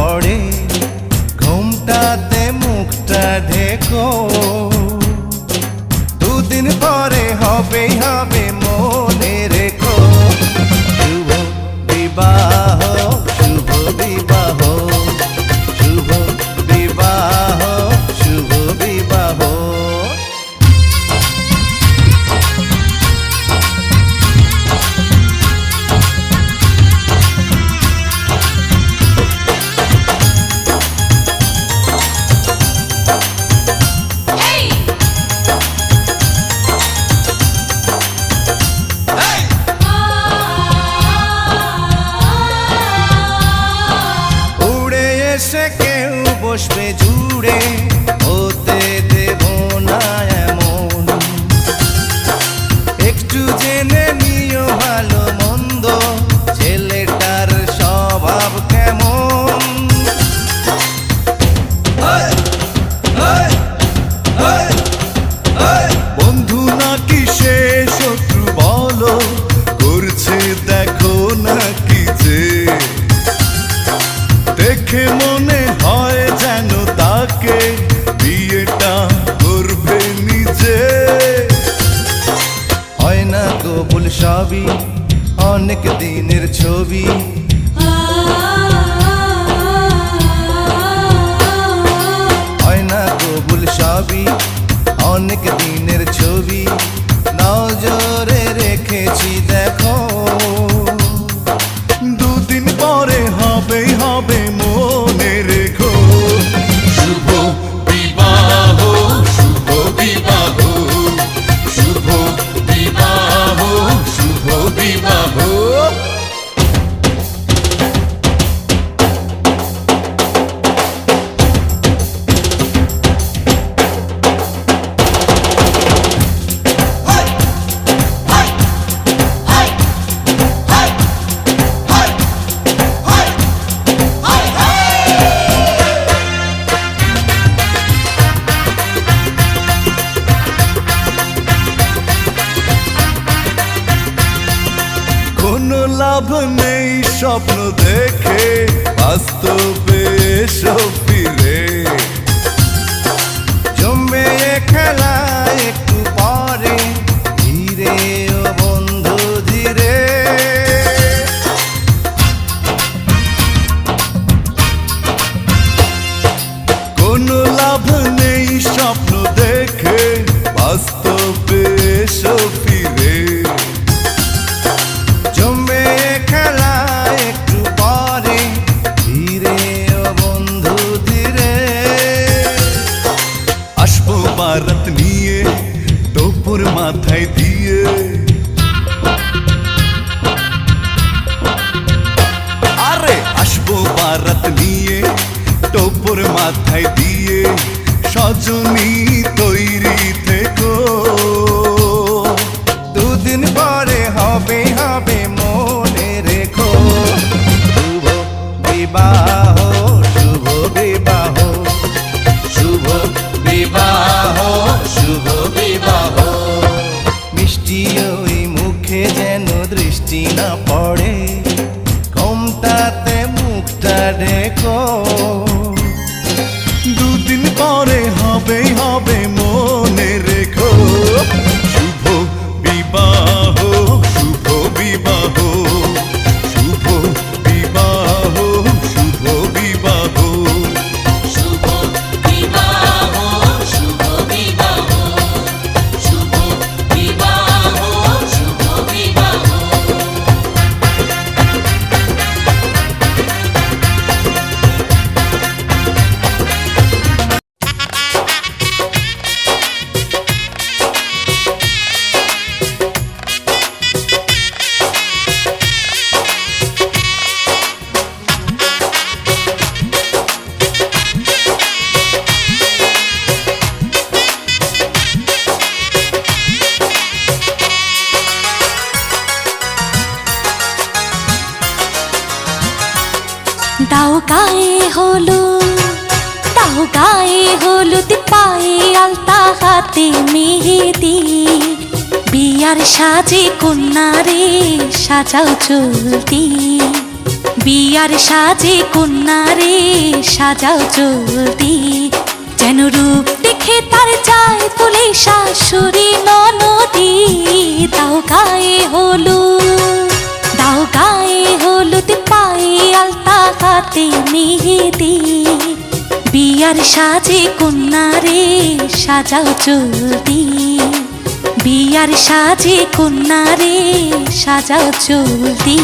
পড়ে দাও গায়ে হলো দাও গায়ে হলুদ পায়ে আলতা হাতে মেহেদি। বিয়ার সাজে কন্যারে সাজাও চলতি। বিয়ার সাজে কন্যারে সাজাও চলতি। যেন রূপ দেখে তার যায় বলে শাশুড়ি ননদি। দাও গায়ে হলুদ দাও গায়ে হলুদ পায়ে আলতা হাতে মেহেদি। বিয়ার সাজে কন্যারে সাজাও চলতি। বিয়ার সাজে কন্যারে সাজাও চলতি।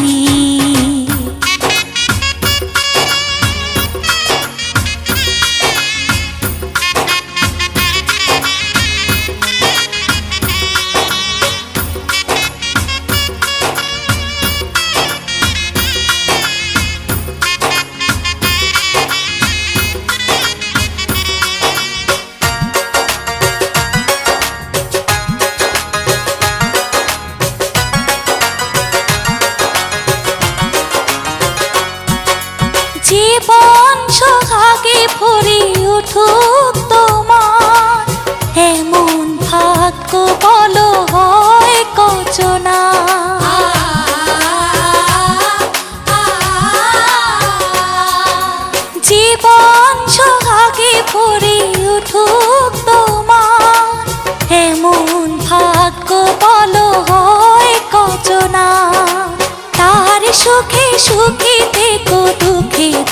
সুখে সুখে দেখো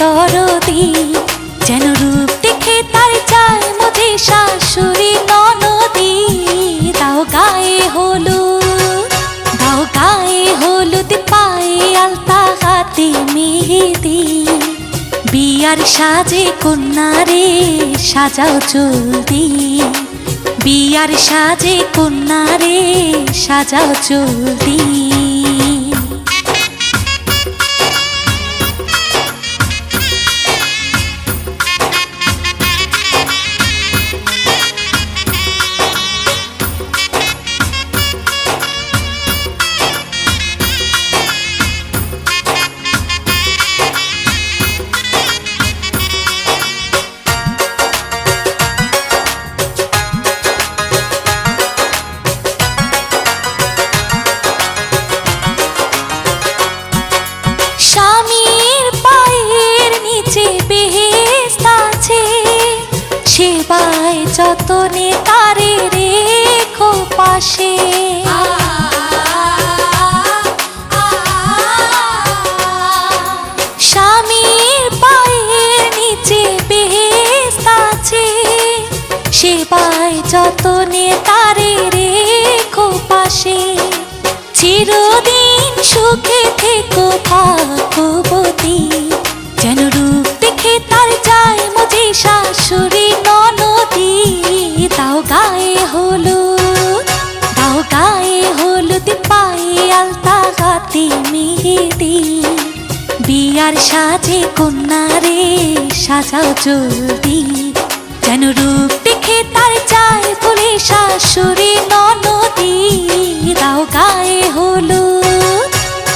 দরদি। যেন রূপ দেখে তার চায় মধ্যে শাশুড়ি ননদি। দাও গায়ে হলুদ, দাও গায়ে হলুদ পায়ে আলতা হাতে মেহেদি। বিয়ার সাজে কন্যারে সাজাও চলতি বিয়ার সাজে কন্যারে সাজাও স্বামীর সেবায় যতনে তারে রেখো পাশে। স্বামীর পায়ের নিচে বেহেস্ত আছে। সেবায় যতনে তারে রেখো পাশে। চিরদিন সুখে থেকো ভাগবতী হলুদ তাও গায়ে হলুদ পায়ে আলতা হাতে মেহেদি। বিয়ার সাজে কন্যারে, সাজাও জলদি। যেন রূপ দেখে তার চায় বলে শাশুড়ি ননদি। দাও গায়ে হলুদ,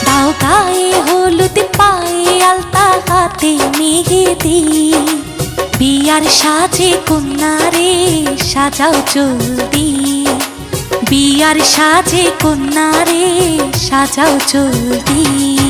দাও গায়ে হলুদ পায়ে আলতা হাতে মেহেদি। বিয়ার সাজে কন্যারে সাজাও চলবি বিয়ার সাজে কন্যারে সাজাও জলদি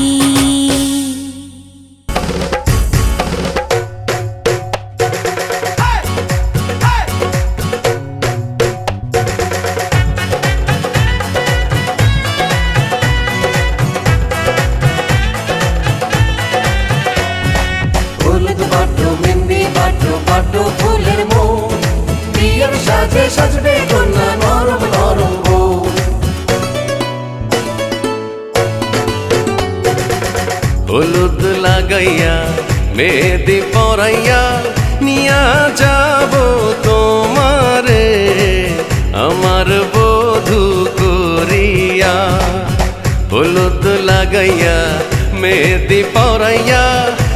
পরাইয়া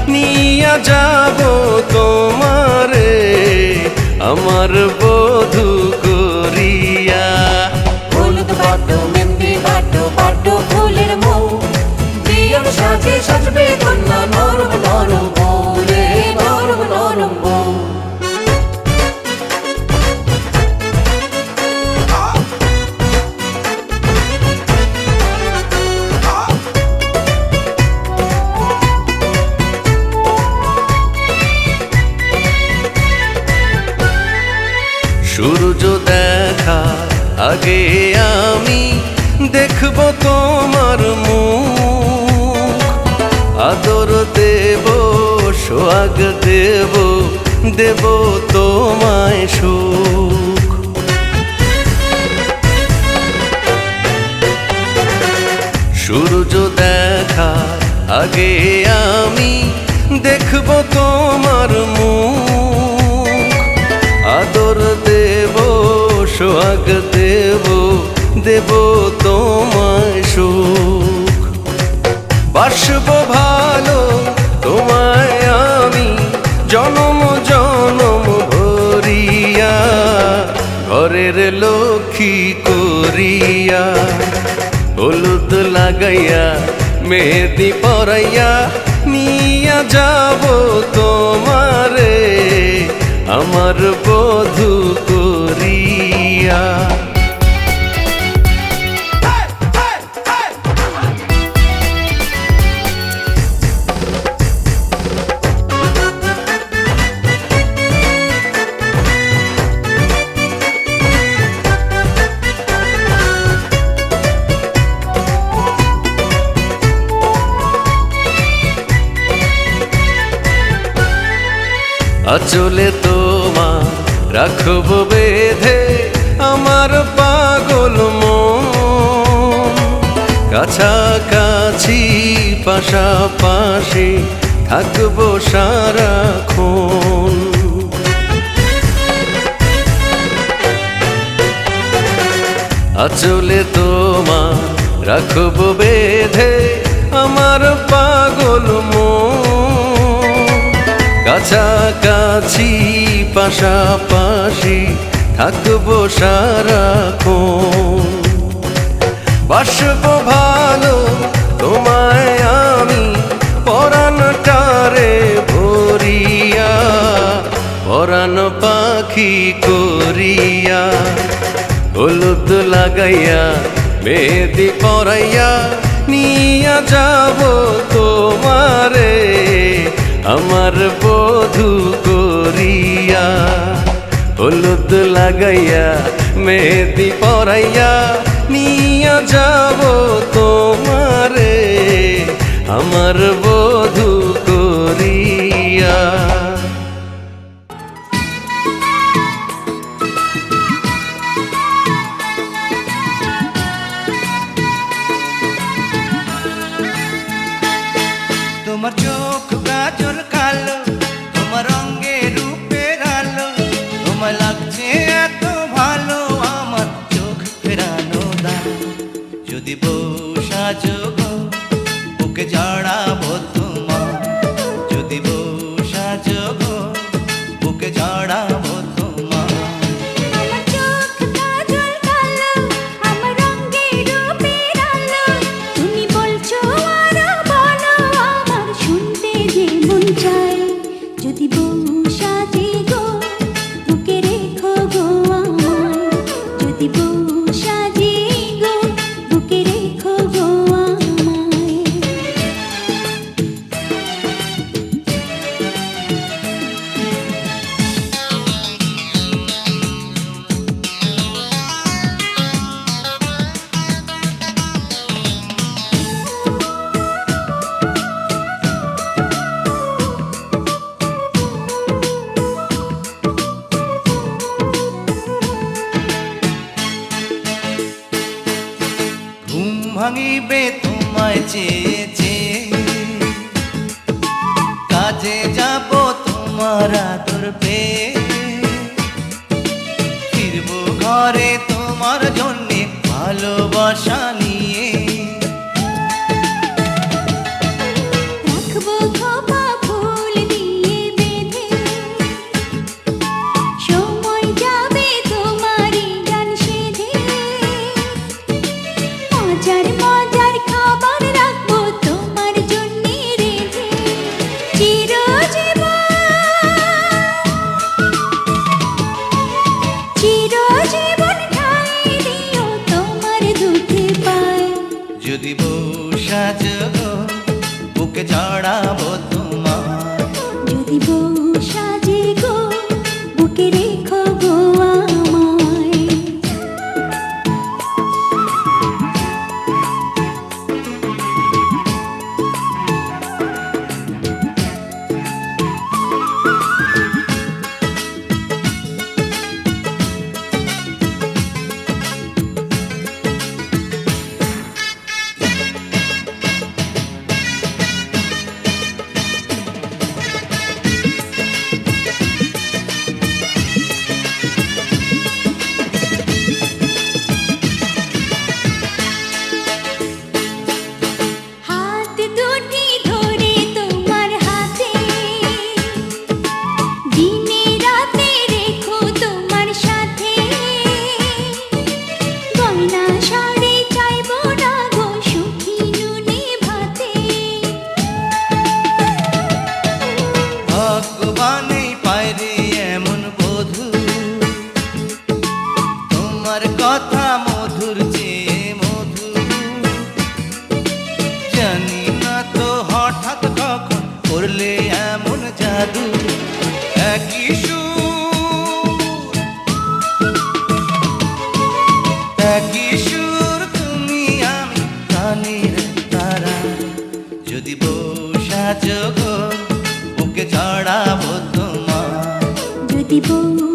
নিয়া যাব তোমারে, আমার বধু করিয়া। হলুদ বাটো মেহেন্দি বাটো বাটো ফুলের মৌ। বিয়ের সাজে সাজবে কন্যা দেখব তোমার মুখ। আদর দেব, সোয়াগ দেব দেব তোমায় সুখ। সূর্য দেখা, আগে আমি দেখব তোমার মুখ। আদর দেব সোহাগ দেব দেব তোমায় সুখ। বাসব ভালো, তোমায় আমি জনম জনম ভরিয়া, ঘরের লক্ষ্মী করিয়া, হলুদ লাগাইয়া, মেহেদি পরাইয়া, নিয়া যাব তোমারে, আমার বধু করিয়া। আচলে তোমার রাখব বেঁধে আমার পাগল কাছাকাছি, পাশাপাশি থাকব সারাক্ষণ। আচলে তোমার রাখব বেঁধে আমার পাগল মন। কাছাকাছি, পাশাপাশি থাকব সারাক্ষণ। বাসব ভালো, তোমায় আমি পরাণটারে ভরিয়া, পরাণ পাখি করিয়া, হলুদ লাগাইয়া, মেহেদি পরাইয়া নিয়া যাব তোমারে। আমার বধু করিয়া হলুদ লাগাইয়া মেহেদি পরাইয়া নিয়া যাব তোমারে। আমার বধু করিয়া। তোমার যদি সাজব বুকে জড়াবো কাজে যাব তোমার আদর পেয়ে। ফিরবো ঘরে তোমার জন্যে ভালোবাসা সাজগো বুকে চড়াবো তোমার যদি বউ যদি বসা যোগ বুকে চড়াবো তোমার। যদি বউ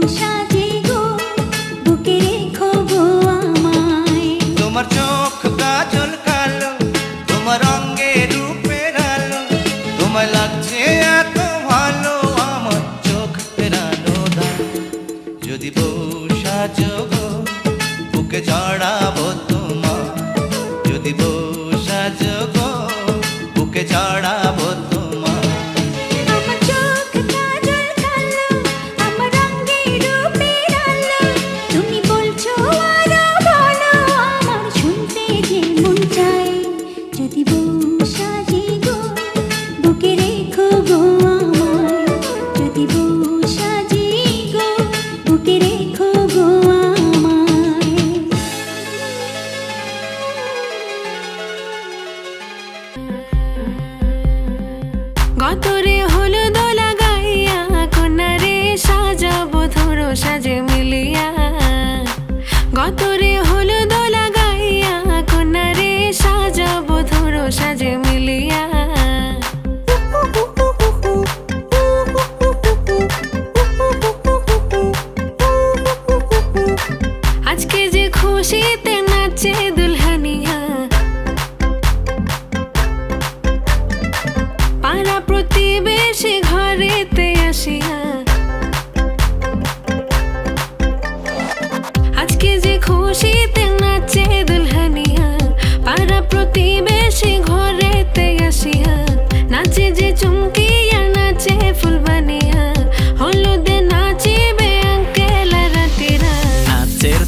চড়াবো